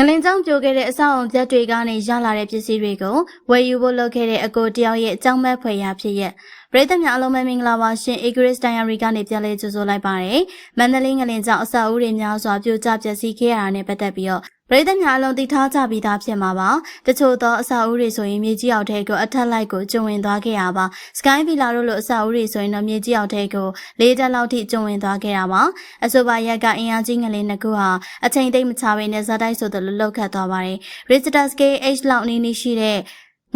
ငလင်ကြောင့်ပြိုခဲ့တဲ့အဆောက်အုံပြက်တွေကနေရလာတဲ့ပစ္စည်းတွေကိုဝယ်ယူဖို့လုပ်ခဲ့တဲ့အကိုတယောက်ရဲ့အကြောင်းမဲ့ဖွယ်ရာဖြစ်ရက်ပရိသတ်များအလုံးမင်္ဂလာပါရှင် Igris Diary ကနေပြန်လည်ကြိုဆိုလိုက်ပါရယ်မန္တလေးငလင်ကြောင့်အဆောက်အဦတွေများစွာပြိုကျပျက်စီးခဲ့ရတာနဲ့ပတ်သက်ပြီးတော့ ပရိသတ်များအလုံးသိထားကြပြီးသားဖြစ်မှာပါတချို့သောအဆောက်အဦတွေဆိုရင်မြေကြီးအောက်ထဲကိုအထက်လိုက်ကိုကျုံဝင်သွားခဲ့ရပါ Sky Villa တို့လိုအဆောက်အဦတွေဆိုရင်တော့မြေကြီးအောက်ထဲကိုလေးတက်လောက်ထိကျုံဝင်သွားခဲ့တာပါအဆိုပါရက်ကအင်အားကြီးငလင်နှစ်ခုဟာအချိန်သိမ့်မချဘဲနဲ့ဇာတ်တိုက်ဆိုသလိုလှုပ်ခတ်သွားပါတယ် Richter scale H လောက်အနည်းနည်းရှိတဲ့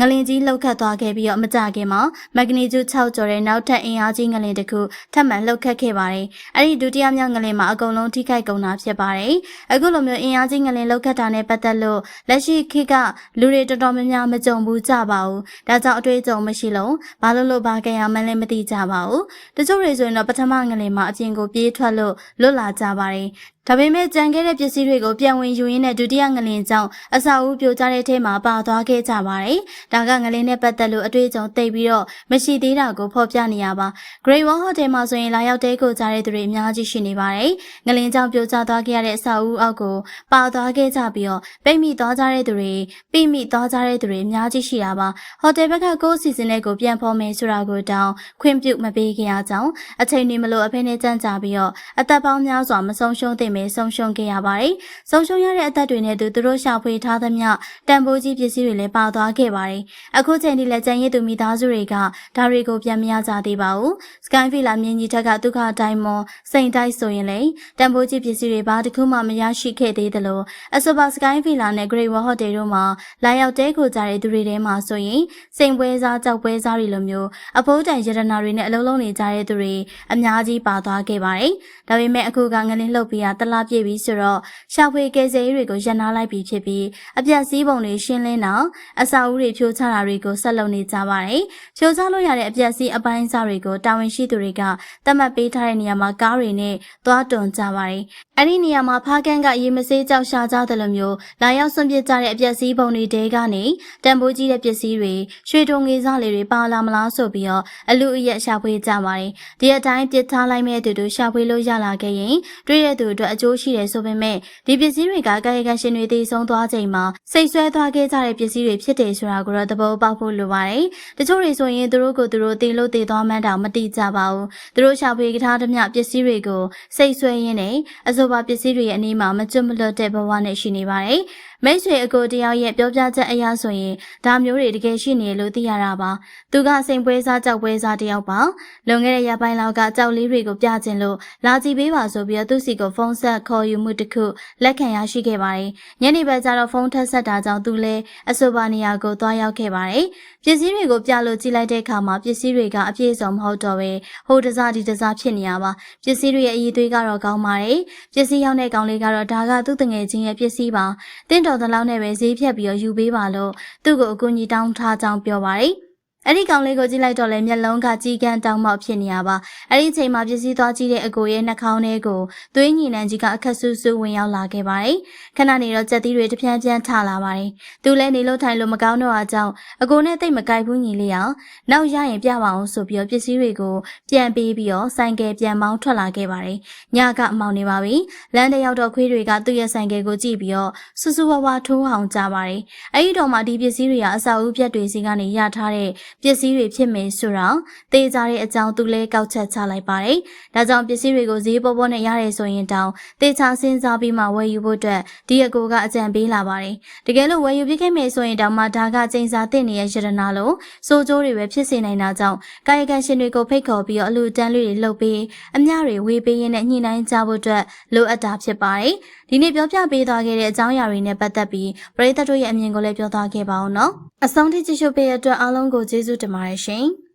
ငလင်ကြီးလှုပ်ခတ်သွားခဲ့ပြီးတော့မကြခင်မှာမက်ဂနီကျူ6ကျော်တဲ့နောက်ထပ်အင်အားကြီးငလင်တစ်ခုထပ်မံလှုပ်ခတ်ခဲ့ပါတယ်။အဲ့ဒီဒုတိယမြောက်ငလင်မှာအကုန်လုံးထိခိုက်ကုန်တာဖြစ်ပါတယ်။အခုလိုမျိုးအင်အားကြီးငလင်လှုပ်ခတ်တာနဲ့ပတ်သက်လို့လက်ရှိခေတ်ကလူတွေတော်တော်များများမကြုံဘူးကြပါဘူး။ဒါကြောင့်အတွေ့အကြုံမရှိလို့ဘာလို့လို့ဘာကြရမှန်းလည်းမသိကြပါဘူး။တချို့တွေဆိုရင်တော့ပထမငလင်မှာအပြင်ကိုပြေးထွက်လို့လွတ်လာကြပါတယ်။ဒါပေမဲ့ကြံခဲ့တဲ့ပစ္စည်းတွေကိုပြန်ဝင်ယူရင်းနဲ့ဒုတိယငလင်ကြောင့်အစာအုပ်ပြိုကျတဲ့ထဲမှာပါသွားခဲ့ကြပါတယ်။ဒါကငလင်နဲ့ပတ်သက်လို့အတွေ့အကြုံသိပြီးတော့မရှိသေးတာကိုဖော်ပြနေရပါ။ Great Wall Hotel မှာဆိုရင်လာရောက်တဲကိုကြားတဲ့သူတွေအများကြီးရှိနေပါတယ်။ငလင်ကြောင့်ပြိုကျသွားခဲ့ရတဲ့အစာအုပ်အောက်ကိုပါသွားခဲ့ကြပြီးတော့ပိတ်မိသွားကြတဲ့သူတွေပိမိသွားကြတဲ့သူတွေအများကြီးရှိတာပါ။ဟိုတယ်ဘက်ကကိုယ်စီစဉ်တဲ့ကိုပြန်ဖော်မယ်ဆိုတာကိုတောင်းခွင့်ပြုမပေးခဲ့ရကြောင်းအချိန်တွေမလို့အဖေနဲ့ကြံ့ကြာပြီးတော့အသက်ပေါင်းများစွာမဆုံးရှုံးသင့်ပဲဆုံးရှုံးခဲ့ရပါတယ်။ဆုံးရှုံးရတဲ့အသက်တွေနဲ့သူတို့ရှာဖွေထားသမျှတန်ဖိုးကြီးပစ္စည်းတွေလည်းပါသွားခဲ့ပါတယ်။အခုချိန်ထိလည်းကြံရည်သူမိသားစုတွေကဒါတွေကိုပြန်မရကြသေးပါဘူး။ Skyvilla မြင်းကြီးထက်ကဒုက္ခတိုင်းမွန်စိန်တိုက်ဆိုရင်လေတန်ဖိုးကြီးပစ္စည်းတွေဘာတစ်ခုမှမရရှိခဲ့သေးသလိုအဆိုပါ Skyvilla နဲ့ Great Wall Hotel တို့မှာလာရောက်တဲကိုကြတဲ့သူတွေထဲမှာဆိုရင်စိန်ပွဲစားကြောက်ပွဲစားတွေလိုမျိုးအဖိုးတန်ရတနာတွေနဲ့အလုံးလုံးနေကြတဲ့သူတွေအများကြီးပါသွားခဲ့ပါတယ်။ဒါပေမဲ့အခုကငလင်းလှုပ်ပြီးတာတလားပြည့်ပြီဆိုတော့ရှာဖွေကယ်ဆယ်ရေးတွေကိုရပ်နားလိုက်ပြီဖြစ်ပြီးအပြတ်စည်းပုံတွေရှင်းလင်းတော့အစာအုပ်တွေဖြိုချတာတွေကိုဆက်လုပ်နေကြပါတယ်။ဖြိုချလို့ရတဲ့အပြတ်စည်းအပိုင်းစားတွေကိုတာဝန်ရှိသူတွေကသတ်မှတ်ပေးထားတဲ့နေရာမှာကားတွေနဲ့သွားတွန်ကြပါတယ်။အဲ့ဒီနေရာမှာဖားကန်းကရေမစေးကြောက်ရှာကြတယ်လို့မျိုးလာရောက်ဆွန့်ပစ်ကြတဲ့အပြတ်စည်းပုံတွေတဲကနေတန်ဖိုးကြီးတဲ့ပစ္စည်းတွေရွှေတုံငေးစားလေးတွေပါလာမလားဆိုပြီးတော့အလူအယက်ရှာဖွေကြပါတယ်။ဒီအတိုင်းပစ်ထားလိုက်မဲ့သူတို့ရှာဖွေလို့ရလာခဲ့ရင်တွေ့တဲ့သူအတွက်အကျိုးရှိတယ်ဆိုပေမဲ့ဒီပစ္စည်းတွေကကာယကံရှင်တွေတည်ဆုံးသွားချိန်မှာစိတ်ဆွဲသွားခဲ့ကြတဲ့ပစ္စည်းတွေဖြစ်တယ်ဆိုတာကိုတော့သဘောပေါက်ဖို့လိုပါတယ်။တချို့တွေဆိုရင်သူတို့ကိုသူတို့တည်လို့တည်သွားမှန်းတောင်မသိကြပါဘူး။သူတို့ရှာဖွေထားသမျှပစ္စည်းတွေကိုစိတ်ဆွဲရင်းနဲ့အဆိုပါပစ္စည်းတွေရဲ့အနည်းမှာမကျွတ်မလွတ်တဲ့ဘဝနဲ့ရှိနေပါတယ်။မိတ်ဆွေအကိုတယောက်ရဲ့ပြောပြချက်အရဆိုရင်ဒါမျိုးတွေတကယ်ရှိနေလို့သိရတာပါသူကစိန်ပွဲစားကြောက်ပွဲစားတယောက်ပါလွန်ခဲ့တဲ့ရပိုင်းလောက်ကကြောက်လေးတွေကိုပြကျင်လို့လာကြည့်ပေးပါဆိုပြီးတော့သူစီကိုဖုန်းဆက်ခေါ်ယူမှုတစ်ခုလက်ခံရရှိခဲ့ပါတယ်ညနေဘက်ကျတော့ဖုန်းထက်ဆက်တာကြောင့်သူလည်းအဆိုပါနေရာကိုသွားရောက်ခဲ့ပါတယ်ပစ္စည်းတွေကိုပြလို့ကြည့်လိုက်တဲ့အခါမှာပစ္စည်းတွေကအပြည့်စုံမဟုတ်တော့ပဲဟိုတစားဒီတစားဖြစ်နေရပါပစ္စည်းတွေရဲ့အည်သွေးကတော့ကောင်းပါတယ်ပစ္စည်းရောက်တဲ့ကောင်လေးကတော့ဒါကသူ့တငယ်ချင်းရဲ့ပစ္စည်းပါတင့်တော်သလောက်နဲ့ပဲဈေးဖြတ်ပြီးတော့ယူပေးပါလို့သူ့ကိုအကူအညီတောင်းထားကြောင်းပြောပါတယ် အဲ့ဒီကောင်လေးကိုကြည့်လိုက်တော့လေမျက်လုံးကကြီးကန်းတောင်းမောက်ဖြစ်နေရပါအဲ့ဒီအချိန်မှာပစ္စည်းသွားကြည့်တဲ့အကိုရဲ့နှာခေါင်းထဲကိုသွေးညီနှံကြီးကအခက်ဆူဆူဝင်ရောက်လာခဲ့ပါတယ်ခဏနေတော့ကြက်သီးတွေတပြန်းပြန်းထလာပါတယ်သူလည်းနေလို့ထိုင်လို့မကောင်းတော့အကြောင်းအကိုနဲ့တိတ်မကြိုက်ဘူးညီလေးအောင်နောက်ရရင်ပြပါအောင်ဆိုပြီးတော့ပစ္စည်းတွေကိုပြန်ပေးပြီးတော့ဆိုင်ကယ်ပြန်မောင်းထွက်လာခဲ့ပါတယ်ညကအမောင်နေပါပြီလမ်းတရောက်တော့ခွေးတွေကသူ့ရဲ့ဆိုင်ကယ်ကိုကြည့်ပြီးတော့ဆူဆူဝါဝါထိုးအောင်ကြပါတယ်အဲ့ဒီတော့မှဒီပစ္စည်းတွေကအစာအုပ်ပြက်တွေစီကနေရထားတဲ့ ပစ္စည်းတွေဖြစ်မယ်ဆိုတော့တေးကြတဲ့အကြောင်းသူလဲကောက်ချက်ချလိုက်ပါတယ်။ဒါကြောင့်ပစ္စည်းတွေကိုဈေးပေါ်ပေါ်နဲ့ရတယ်ဆိုရင်တောင်တေးချစဉ်းစားပြီးမှဝယ်ယူဖို့အတွက်ဒီအကိုကအကြံပေးလာပါတယ်။တကယ်လို့ဝယ်ယူပြခဲ့မယ်ဆိုရင်တောင်မှဒါကချိန်စာတင်နေတဲ့ရတနာလို့စိုးကျိုးတွေပဲဖြစ်စေနိုင်တာကြောင့်ကာယကံရှင်တွေကိုဖိတ်ခေါ်ပြီးတော့အလူတန်းလေးတွေလှုပ်ပြီးအမျှတွေဝေးပေးရင်းနဲ့ညှိနှိုင်းကြဖို့အတွက်လိုအပ်တာဖြစ်ပါတယ်။ဒီနေ့ပြောပြပေးသွားခဲ့တဲ့အကြောင်းအရာတွေနဲ့ပတ်သက်ပြီးပရိသတ်တို့ရဲ့အမြင်ကိုလည်းပြောသွားခဲ့ပါအောင်နော်။အဆုံးထိကြည့်ရှုပေးရတဲ့အတွက်အားလုံးကိုကျေးဇူးတင်ပါတယ်ရှင်။